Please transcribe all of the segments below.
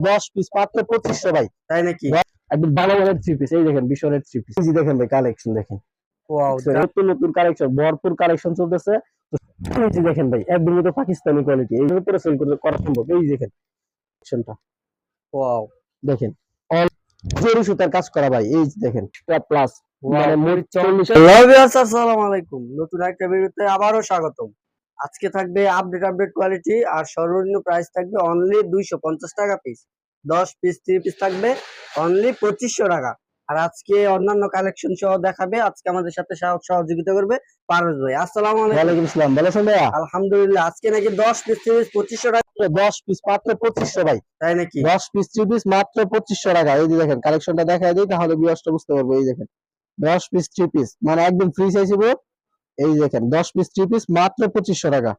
দশ পিস মাত্র পঁচিশশো ভাই। তাই নাকি? একদম ভালো মানের থ্রি পিস এই দেখেন বিশনের থ্রি পিস দেখেন ভাই কালেকশন দেখেন। নতুন নতুন কালেকশন ভরপুর কালেকশন চলতেছে। দেখেন ভাই একদম তো পাকিস্তানি কোয়ালিটি এই উপরে সেল করতে করা সম্ভব। এই দেখেন কালেকশনটা ওয়াও দেখেন অল জরি সুতার কাজ করা ভাই এই দেখেন প্লাস মানে মোট আসসালামু আলাইকুম। নতুন একটা ভিডিওতে আবারও স্বাগতম। আজকে থাকবে আপডেট আপডেট কোয়ালিটি আর সর্বনিম্ন প্রাইস থাকবে অনলি দুইশো পঞ্চাশ টাকা পিস দশ পিস থ্রি পিস থাকবে অনলি পঁচিশশো টাকা। আর আজকে অন্যান্য কালেকশন সহ দেখাবে আজকে আমাদের সাথে সহ- সহযোগিতা করবে পারভেজ ভাই। আসসালামু আলাইকুম। ইসলাম ভালো আছেন ভাইয়া? আলহামদুলিল্লাহ আজকে নাকি দশ পিস থ্রি পিস পঁচিশশো টাকা। দশ পিস মাত্র পঁচিশশো ভাই। তাই নাকি? দশ পিস থ্রি পিস মাত্র পঁচিশশো টাকা। এই যে দেখেন কালেকশনটা দেখাই দিই তাহলে বিয়সটা বুঝতে পারব। এই দেখেন দশ পিস থ্রি পিস মানে একদম ফ্রি সাইজ এই দেখেন দশ পিস থ্রি পিস মাত্র পঁচিশশো টাকা।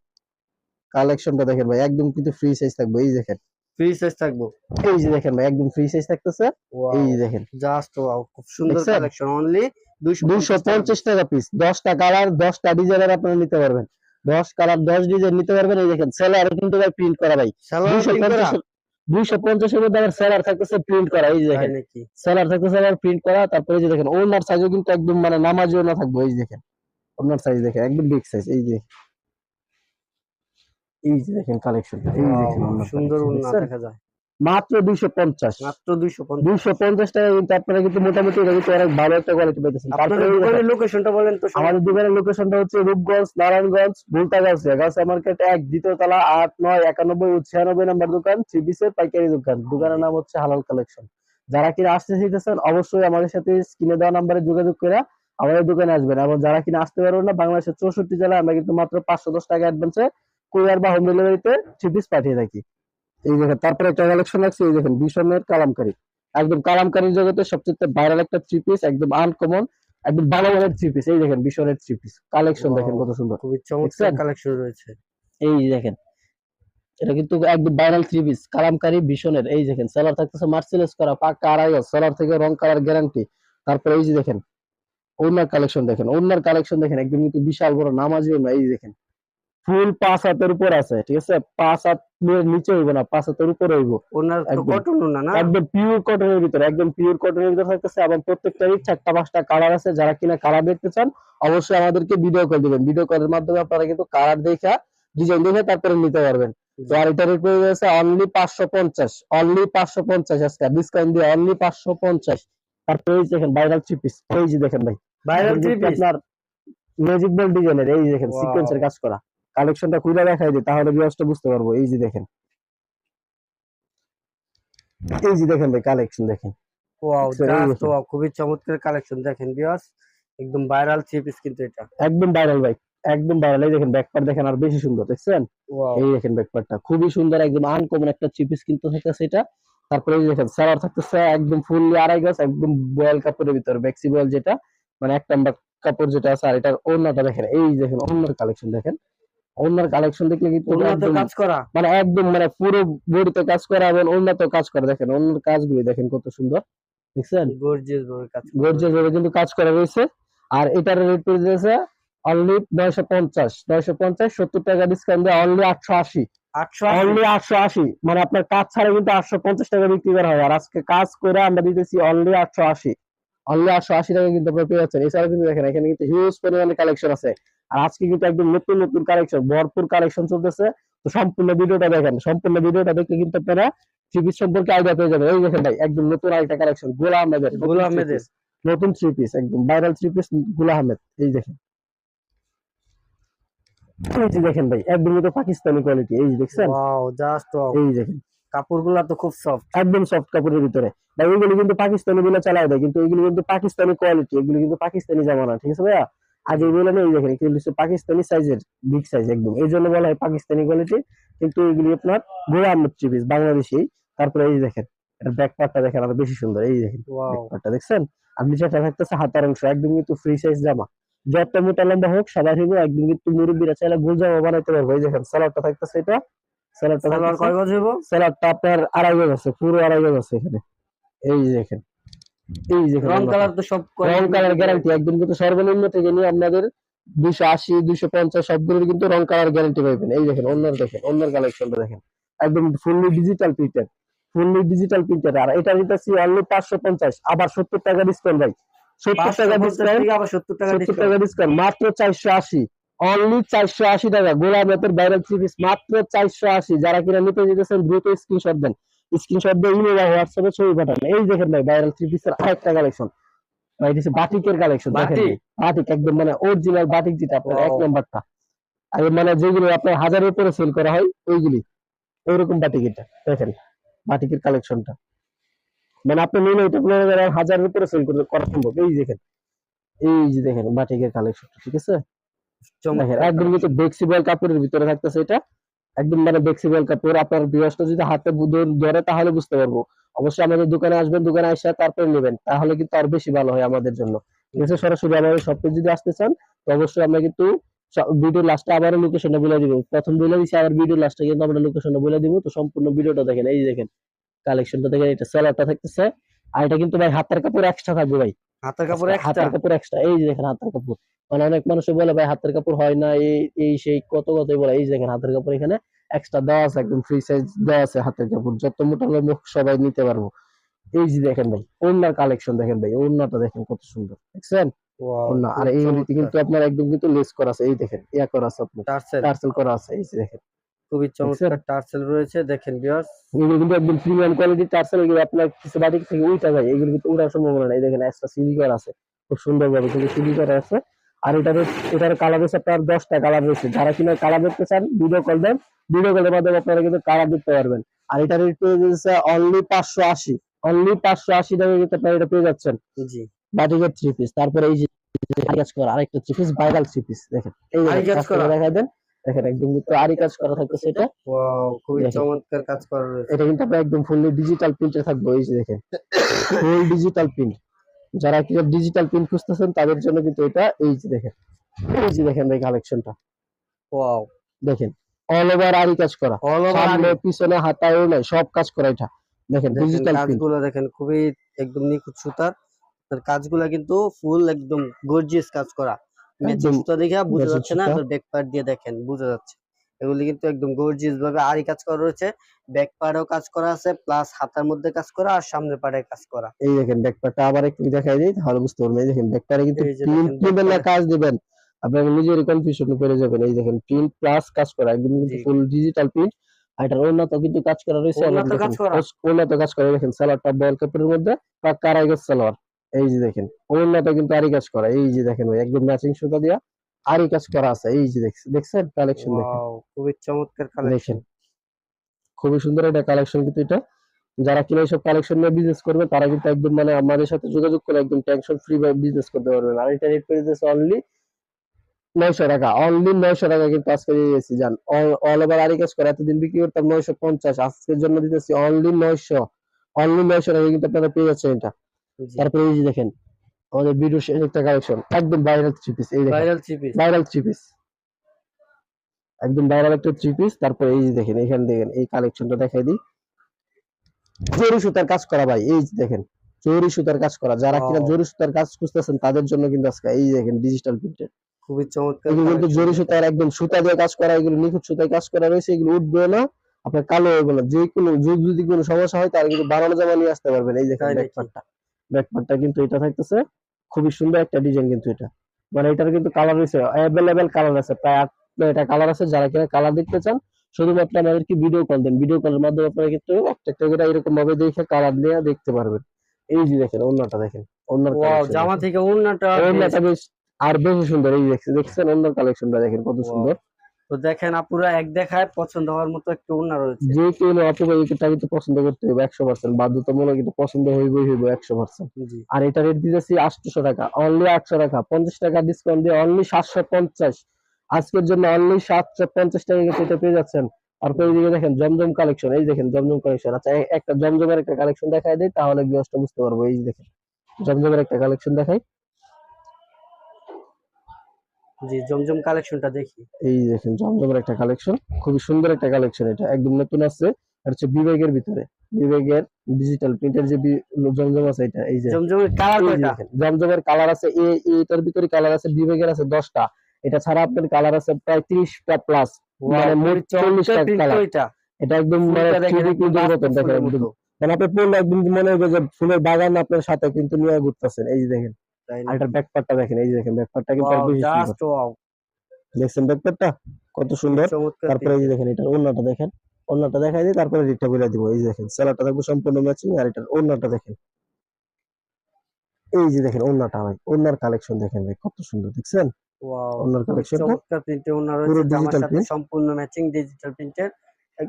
কালেকশনটা দেখেন ভাই একদম কিন্তু ফ্রি সাইজ থাকবে এই দেখেন। ফ্রি সাইজ থাকব। এই যে দেখেন ভাই একদম ফ্রি সাইজ থাকতেছে। এই যে দেখেন। জাস্ট ওয়াও খুব সুন্দর কালেকশন অনলি দুইশো দুইশো পঞ্চাশ টাকা পিস দশটা কালার দশটা ডিজাইনের আপনারা নিতে পারবেন। দশ কালার দশ ডিজাইন নিতে পারবেন এই দেখেন সেলার কিন্তু ভাই প্রিন্ট করা ভাই। পঞ্চাশের মধ্যে আবার সেলার থাকতেছে প্রিন্ট করা এই যে দেখেন। সেলার থাকতেছে আবার প্রিন্ট করা তারপরে যে দেখেন ওনার সাইজও কিন্তু একদম মানে নামাজি ওনা থাকবে এই দেখেন। ওনার সাইজ দেখেন একদম বিগ সাইজ এই যে। এই যে দেখেন কালেকশন এই দেখেন সুন্দর দেখা যায়। মাত্র দুইশো পঞ্চাশ। মাত্র দুইশো দুইশো পঞ্চাশ টাকা কিন্তু আপনারা কিন্তু মোটামুটি এটা কিন্তু অনেক ভালো একটা কোয়ালিটি দেখেন, দোকানের লোকেশনটা বলেন তো আমাদের দোকানের লোকেশনটা হচ্ছে রূপগঞ্জ নারায়ণগঞ্জ ভুলতাগাছিয়া। গাছা মার্কেট এক দ্বিতীয় তলা আট নয় একানব্বই ও ছিয়ানব্বই নাম্বার দোকান থ্রিপিসের পাইকারি দোকান। দোকানের নাম হচ্ছে হালাল কালেকশন যারা কিনা আসতে চাইতেছেন অবশ্যই আমাদের সাথে স্ক্রিনে দেওয়া নাম্বারে যোগাযোগ করে আমাদের দোকানে আসবেন। এবং যারা কিনা আসতে পারবেন না বাংলাদেশের চৌষট্টি জেলায় আমরা কিন্তু মাত্র পাঁচশো দশ টাকা অ্যাডভান্সে কুরিয়ার বা হোম ডেলিভারিতে থ্রিপিস পাঠিয়ে থাকি। এই দেখেন তারপরে একটা কালেকশন আছে এই দেখেন ভীষণের কালামকারী। একদম কালামকারীর জগতে সবচেয়ে ভাইরাল একটা থ্রি পিস একদম আনকমন একদম ভালো মানের থ্রি পিস এই দেখেন ভীষণের থ্রি পিস কালেকশন দেখেন কত সুন্দর। খুবই চমৎকার কালেকশন রয়েছে। এই দেখেন এটা কিন্তু একদম ভাইরাল থ্রি পিস কালামকারী ভীষণের এই দেখেন সেলার থাকতেছে মার্সেলেস করা পাক্কা আড়াই সেলার থেকে রং কালার গ্যারান্টি তারপরে এই যে দেখেন ওনার কালেকশন দেখেন ওনার কালেকশন দেখেন একদম কিন্তু বিশাল বড় নামাজি ওনা এই দেখেন। ফুল পাঁচ হাতের উপর আছে ঠিক আছে? পাঁচ হাতের নিচে হইব না পাঁচ হাতের উপরে হইব। কটন না? একদম পিওর কটনের ভিতরে একদম পিওর কটনের ভিতরে থাকতেছে এবং প্রত্যেকটারই চারটা পাঁচটা কালার আছে যারা কিনা কালার দেখতে চান অবশ্যই আমাদেরকে ভিডিও কল দিবেন। ভিডিও কলের মাধ্যমে আপনারা কিন্তু কালার দেখা ডিজাইন দেখে তারপরে নিতে পারবেন। তো আর এটার পড়ে গেছে অনলি পাঁচশো পঞ্চাশ অনলি পাঁচশো পঞ্চাশ আজকে ডিসকাউন্ট দিয়ে অনলি পাঁচশো পঞ্চাশ। তারপরে দেখেন ভাইরাল থ্রি পিস এই যে দেখেন ভাই। ভাইরাল থ্রি পিস আপনার ম্যাজিক বল ডিজাইনের এই দেখেন সিকোয়েন্সের কাজ করা কালেকশনটা খুলে দেখাই দিই তাহলে বিয়াসটা বুঝতে পারব। এই যে দেখেন। এই যে দেখেন ভাই কালেকশন দেখেন। ওয়াও? জাস্ট ওয়াও খুবই চমৎকার কালেকশন দেখেন একদম ভাইরাল থ্রি পিস কিন্তু এটা। একদম ভাইরাল ভাই একদম ভাইরাল এই দেখেন ব্যাকপার্ট দেখেন আর বেশি সুন্দর দেখছেন? এই দেখেন ব্যাকপারটা খুবই সুন্দর একদম আনকমন একটা চিপিস কিন্তু থাকতেছে এটা। তারপরে এই দেখেন সালার থাকতেছে একদম ফুললি আড়াই গাছ একদম বয়েল কাপড়ের ভিতরে বেক্সি বয়েল যেটা। মানে এক নাম্বার কাপড় যেটা আছে আর এটার অন্যটা দেখেন এই দেখেন অন্যর কালেকশন দেখেন। অন্যর কালেকশন দেখলে কিন্তু কাজ করা। মানে একদম মানে পুরো বডিতে কাজ করা এবং অন্যতে কাজ করা। দেখেন অন্যর কাজগুলি দেখেন কত সুন্দর। দেখছেন? গর্জিয়াস ভাবে কাজ গর্জিয়াস ভাবে কিন্তু কাজ করা রয়েছে। আর এটার রেট পড়ে দিয়েছে অনলি নয়শো পঞ্চাশ। নয়শো পঞ্চাশ সত্তর টাকা ডিসকাউন্ট দিয়ে অনলি আটশো আশি। আটশো আশি। অনলি আটশো আশি। মানে আপনার কাজ ছাড়া কিন্তু আটশো পঞ্চাশ টাকা বিক্রি করা হয় আর আজকে কাজ করে আমরা দিতেছি অনলি আটশো আশি। অনলি আটশো আশি টাকা কিন্তু আপনার পেয়ে যাচ্ছেন। এছাড়া কিন্তু দেখেন এখানে কিন্তু হিউজ পরিমাণে কালেকশন আছে। আর আজকে কিন্তু একদম নতুন নতুন কালেকশন ভরপুর কালেকশন চলতেছে। তো সম্পূর্ণ ভিডিওটা দেখেন সম্পূর্ণ ভিডিওটা দেখলে কিন্তু আপনারা থ্রি সম্পর্কে আইডিয়া পেয়ে যাবেন। এই দেখেন ভাই একদম নতুন আরেকটা কালেকশন গোলা আহমেদের নতুন গোলা আহমেদের। নতুন থ্রি পিস একদম viral three piece Gola Ahmed. এই দেখেন। এই দেখেন ভাই একদম পাকিস্তানি কোয়ালিটি এই যে দেখছেন? এই দেখেন। কাপড়গুলা তো খুব সফট একদম সফট কাপড়ের ভিতরে। ভাই ওইগুলো কিন্তু পাকিস্তানি গুলো চালায় দেয় কিন্তু এগুলো কিন্তু পাকিস্তানি কোয়ালিটি এগুলো কিন্তু পাকিস্তানি জামা না ঠিক আছে ভাইয়া? আগে এগুলো না এই দেখেন এগুলো হচ্ছে পাকিস্তানি সাইজের বিগ সাইজ একদম। এই জন্য বলা হয় পাকিস্তানি কোয়ালিটি কিন্তু এগুলি আপনার গোড়া আহমেদ চিপিস বাংলাদেশি। তারপরে এই দেখেন এটা ব্যাক পার্টটা দেখেন আরও বেশি সুন্দর। এই দেখেন পার্টটা দেখছেন? আর নিচেটা থাকতেছে হাতার অংশ একদম কিন্তু ফ্রি সাইজ জামা। যত মোটা লম্বা হোক সাদা হিবো একদম কিন্তু মুরব্বীরা চাইলে গোল জামা বানাইতে পারব। এই দেখেন সালোয়ারটা থাকতেছে এটা। সালোয়ারটা কয় গজ হইব? স্যালাডটা আপনার আড়াই গজ আছে পুরো আড়াই গজ আছে এখানে। এই যে দেখেন এই যে রং কালার তো সব রং কালার গ্যারান্টি একদম কিন্তু সর্বনিম্ন থেকে নিয়ে আপনাদের দুইশো আশি দুইশো পঞ্চাশ সবগুলোর কিন্তু রং কালার গ্যারান্টি পাবেন এই দেখেন অন্যর দেখেন অন্যর কালেকশনটা দেখেন। একদম fully digital printed fully digital প্রিন্টের আর এটা দিতেছি অনলি পাঁচশো পঞ্চাশ আবার সত্তর টাকা ডিসকাউন্ট ভাই। সত্তর টাকা 550 ডিসকাউন্ট সত্তর টাকা সত্তর discount। টাকা ডিসকাউন্ট মাত্র চারশো আশি। অনলি চারশো আশি টাকা। গোলাম এতের ভাইরাল থ্রি পিস মাত্র চারশো আশি। যারা কিনা নিতে যেতেছেন দ্রুত স্ক্রিনশট দেন। স্ক্রিনশট দিয়ে ইমেল বা হোয়াটসঅ্যাপে ছবি পাঠান। এই দেখেন ভাই ভাইরাল থ্রি পিসের আরেকটা কালেকশন ভাই হচ্ছে বাটিকের কালেকশন দেখেন বাটিক? একদম মানে অরিজিনাল বাটিক যেটা আপনার এক. নাম্বারটা। আর মানে যেগুলো আপনার হাজারের উপরে সেল করা হয় ওইগুলি। ওইরকম বাটিক এটা দেখেন। বাটিকের কালেকশনটা মানে আপনি নিলে এটা আপনার হাজারের উপরে সেল করা সম্ভব। এই দেখেন। এই যে দেখেন বাটিকের কালেকশন ঠিক আছে? একদম কিন্তু কাপড়ের ভিতরে থাকতেছে এটা। একদম মানে কাপড়। আপনার বিয়সটা যদি হাতে ধরে তাহলে বুঝতে পারব। অবশ্যই আমাদের দোকানে আসবেন দোকানে আসে তারপরে নেবেন। তাহলে কিন্তু আর বেশি ভালো হয় আমাদের জন্য। ঠিক আছে সরাসরি আমাদের শপে যদি আসতে চান তো অবশ্যই আমরা কিন্তু ভিডিও লাস্টে আবারও লোকেশনটা বলে দিব। প্রথম বলে দিচ্ছি আবার ভিডিও লাস্টে কিন্তু আমরা লোকেশনটা বলে দিব। তো সম্পূর্ণ ভিডিওটা দেখেন এই দেখেন কালেকশনটা দেখেন এটা সেলারটা থাকতেছে। আর এটা কিন্তু ভাই হাতের কাপড় এক্সট্রা থাকবে ভাই। হাতের কাপড় আচ্ছা, হাতের কাপড় এক্সট্রা এই যে দেখেন হাতের কাপড়। মানে অনেক মানুষ বলে ভাই হাতের কাপড় হয় না এই সেই কত কতই বলে। এই যে দেখেন হাতের কাপড় এখানে এক্সট্রা দেওয়া আছে একদম ফ্রি সাইজ দেওয়া আছে হাতের কাপড়। যত মোটা লোক সবাই নিতে পারব। এই যে দেখেন ভাই ওনার কালেকশন দেখেন ভাই ওনাটা দেখেন কত সুন্দর। দেখছেন? ওনা আর এই কিন্তু আপনার একদম কিন্তু লেস করা আছে এই দেখেন ইয়া করা আছে আপনার। টার্সেল করা আছে এই যে দেখেন। খুবই চমৎকার টার্সেল রয়েছে দেখেন ভিউয়ার্স এগুলো কিন্তু একদম প্রিমিয়াম কোয়ালিটি টার্সেল এগুলো আপনার কিছু বাটিক থেকে উল্টা যায় এগুলো কিন্তু উড়ার সম্ভাবনা নাই। দেখেন এক্সট্রা সিলি করা আছে খুব সুন্দর ভাবে কিন্তু সিলি করা আছে। আর এটার এটার কালার হচ্ছে আপনার দশটা কালার রয়েছে। যারা কিনা কালার দেখতে চান ভিডিও কল দেন। ভিডিও কলের মাধ্যমে আপনারা কিন্তু কালার দেখতে পারবেন। আর এটার রেট পেয়ে যাচ্ছে অনলি পাঁচশো আশি। অনলি পাঁচশো আশি টাকা কিন্তু আপনারা এটা পেয়ে যাচ্ছেন। জি। বাটিকের থ্রি পিস তারপরে এই যে কাজ করা আরেকটা three piece viral three piece দেখেন। এই কাজ করা? দেখা দেন। দেখেন একদম কিন্তু আরি কাজ করা থাকতেছে এটা। ওয়াও খুবই চমৎকার কাজ করা রয়েছে। এটা কিন্তু আপনার একদম ফুললি ডিজিটাল প্রিন্টে থাকবে এই যে দেখেন। ফুল ডিজিটাল প্রিন্ট যারা কি ডিজিটাল প্রিন্ট খুঁজতেছেন তাদের জন্য কিন্তু এটা এই যে দেখেন। এই যে দেখেন ভাই কালেকশনটা ওয়াও দেখেন অল ওভার আরি কাজ করা। অল সামনে পিছনে হাতায় নাই সব কাজ করা এটা। দেখেন ডিজিটাল প্রিন্ট কাজগুলো দেখেন খুবই একদম নিখুঁত সুতার। কাজগুলো কিন্তু ফুল একদম গর্জিয়াস কাজ করা। ম্যাচিং দেখে বোঝা যাচ্ছে না। তো ব্যাক পার্ট দিয়ে দেখেন বোঝা যাচ্ছে। এগুলি কিন্তু একদম গর্জিয়াস ভাবে আরি কাজ করা রয়েছে। ব্যাক পার্টেও কাজ করা আছে প্লাস হাতার মধ্যে কাজ করা আর সামনের পার্টে কাজ করা। এই দেখেন ব্যাকপ্যাকটা আবার একটু দেখাই দিই তাহলে বুঝতে পারবেন। এই দেখেন ব্যাকপ্যাকে কিন্তু এই যে প্রিন্ট দিবেন না। কাজ দিবেন। আপনার নিজেরই কনফিউশনে পড়ে যাবেন। এই দেখেন প্রিন্ট প্লাস কাজ করা একদম কিন্তু। ফুল ডিজিটাল প্রিন্ট এটার উন্নত কিন্তু কাজ করা রয়েছে। উন্নত কাজ করা? করা। দেখেন সালোয়ারটা বল কাপড়ের মধ্যে বা কারাইগের সালোয়ার এই যে দেখেন উন্নত কিন্তু আরি কাজ করা এই যে দেখেন ভাই একদম ম্যাচিং সুতা দিয়া আরি কাজ করা আছে এই যে দেখছেন দেখছেন কালেকশন দেখেন? খুবই চমৎকার কালেকশন খুবই সুন্দর একটা কালেকশন কিন্তু এটা। যারা কিনা এইসব কালেকশন নিয়ে বিজনেস করবে তারা কিন্তু একদম মানে আমাদের সাথে যোগাযোগ করে একদম টেনশন ফ্রি ভাবে বিজনেস করতে পারবেন। আর এটা রেট করে দিয়েছে অনলি নয়শো টাকা অনলি নয়শো টাকা কিন্তু আজকে দিয়ে দিয়েছি জান অল ওভার আরি কাজ করে এতদিন বিক্রি করতাম নয়শো পঞ্চাশ আজকের জন্য দিতেছি অনলি নয়শো অনলি নয়শো টাকা কিন্তু আপনারা পেয়ে যাচ্ছেন এটা। তারপরে এই যে দেখেন আমাদের ভিডিও একটা কালেকশন একদম ভাইরাল থ্রি পিস এই viral three piece viral three piece একদম ভাইরাল একটা থ্রি পিস তারপরে এই যে দেখেন এখানে দেখেন এই কালেকশনটা দেখাই দিই। জরি সুতার কাজ করা ভাই এই যে দেখেন জরি সুতার কাজ করা। যারা কিনা জরি সুতার কাজ খুঁজতেছেন তাদের জন্য কিন্তু আজকে এই দেখেন ডিজিটাল প্রিন্টের খুবই চমৎকার এগুলো কিন্তু জরি সুতার একদম সুতা দিয়ে কাজ করা এগুলো নিখুঁত সুতায় কাজ করা রয়েছে এগুলো উঠবে না আপনার কালো হবে না যে কোনো যদি কোনো সমস্যা হয় তাহলে কিন্তু বানানো জামা নিয়ে আসতে পারবেন এই দেখেন নাকি? ব্যাকপার্টটা কিন্তু এটা থাকতেছে। খুবই সুন্দর একটা ডিজাইন কিন্তু এটা। মানে এটার কিন্তু কালার রয়েছে অ্যাভেলেবেল কালার আছে। প্রায় আট কালার আছে যারা কিনা কালার দেখতে চান শুধুমাত্র আমাদেরকে ভিডিও কল দেন। ভিডিও কলের মাধ্যমে আপনারা কিন্তু একটা একটা করে এরকম ভাবে দেখে কালার নিয়ে দেখতে পারবেন। এই যে দেখেন অন্যটা দেখেন অন্যর জামা থেকে অন্যটা বেশ আর বেশি সুন্দর এই দেখছেন দেখছেন অন্য কালেকশনটা দেখেন কত সুন্দর। তো দেখেন আপুরা এক দেখায় পছন্দ হওয়ার মতো একটা ওড়না রয়েছে। যে কেউ অথবা এটা কিন্তু পছন্দ করতে হবে একশো পার্সেন্ট বাধ্যতামূলক এটা পছন্দ হইবই হইব একশো পার্সেন্ট। জি। আর এটা রেট দিতেছি আটশো টাকা অনলি আটশো টাকা পঞ্চাশ টাকা ডিসকাউন্ট দিয়ে অনলি সাতশো পঞ্চাশ। আজকের জন্য অনলি সাতশো পঞ্চাশ টাকা কিন্তু এটা পেয়ে যাচ্ছেন। তারপর এইদিকে দেখেন জমজম কালেকশন এই দেখেন জমজম কালেকশন আচ্ছা একটা জমজমের একটা কালেকশন দেখাই দেয় তাহলে বিয়সটা বুঝতে পারব। এই যে দেখেন জমজমের একটা কালেকশন দেখাই। জি জমজম কালেকশনটা দেখি। এই দেখেন জমজমের একটা কালেকশন। খুবই সুন্দর একটা কালেকশন এটা একদম নতুন আছে আর হচ্ছে বিবেকের ভিতরে বিবেকের ডিজিটাল প্রিন্টের যে জমজম আছে এটা এই যে। জমজমের কালার কয়টা জমজমের কালার আছে এ এটার ভিতরে কালার আছে বিবেকের আছে দশটা। এটা ছাড়া আপনার কালার আছে প্রায় তিরিশটা প্লাস মানে মোট 40টা কালার এটা একদম মানে দেখেন। মানে আপনি পড়লে একদম মনে হবে যে ফুলের বাগান আপনার সাথে কিন্তু নিয়ে ঘুরতেছেন। এই যে দেখেন আর এটার দেখেন এই যে দেখেন ব্যাকপার্টটা কিন্তু আর জাস্ট ওয়াও দেখছেন ব্যাকপার্টটা কত সুন্দর। তারপরে এই যে দেখেন এটার ওড়নাটা দেখেন। ওড়নাটা দেখাই দিই তারপরে রেটটা বলে দিব। এই যে দেখেন সেলারটা দেখব সম্পূর্ণ ম্যাচিং আর এটার ওড়নাটা দেখেন। এই যে দেখেন ওড়নাটা ভাই ওড়নার কালেকশন দেখেন ভাই কত সুন্দর দেখছেন? ওয়াও ওড়নার কালেকশনটা চমৎকার প্রিন্টে ওনার রয়েছে। জামার সাথে সম্পূর্ণ ম্যাচিং ডিজিটাল প্রিন্টের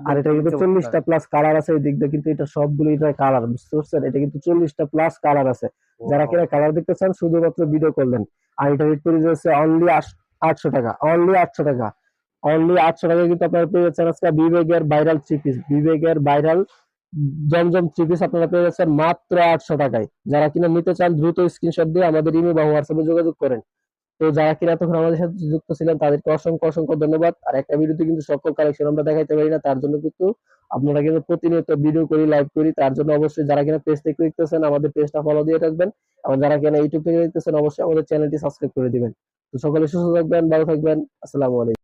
আর এটা কিন্তু চল্লিশটা প্লাস কালার আছে এই দিক দিয়ে কিন্তু এটা সবগুলো এটা কালার বুঝতে পারছেন? এটা কিন্তু চল্লিশটা প্লাস কালার আছে। যারা কিনা কালার দেখতে চান শুধুমাত্র ভিডিও করলেন আর এটা রেট পড়ে যাচ্ছে অনলি আটশো টাকা অনলি আটশো টাকা। অনলি আটশো টাকা কিন্তু আপনারা পেয়ে যাচ্ছেন আজকে বিবেকের ভাইরাল থ্রি পিস বিবেকের ভাইরাল জমজম থ্রি পিস আপনারা পেয়ে যাচ্ছেন মাত্র আটশো টাকায়। যারা কিনা নিতে চান দ্রুত স্ক্রিনশট দিয়ে আমাদের ইমেল বা হোয়াটসঅ্যাপে যোগাযোগ করেন। তো যারা কিনা তখন আমাদের সাথে যুক্ত ছিলেন, তাদেরকে অসংখ্য অসংখ্য ধন্যবাদ। আর একটা ভিডিওতে কিন্তু সকল কালেকশন আমরা দেখাইতে পারি না, তার জন্য কিন্তু আপনারা কিন্তু প্রতিনিয়ত ভিডিও করি লাইভ করি। তার জন্য অবশ্যই যারা কিনা পেজ থেকে দেখতেছেন, আমাদের পেজটা ফলো দিয়ে রাখবেন। এবং যারা কিনা ইউটিউব থেকে দেখতেছেন, অবশ্যই আমাদের চ্যানেলটি সাবস্ক্রাইব করে দিবেন। তো সকলে সুস্থ থাকবেন, ভালো থাকবেন। আসসালামু আলাইকুম।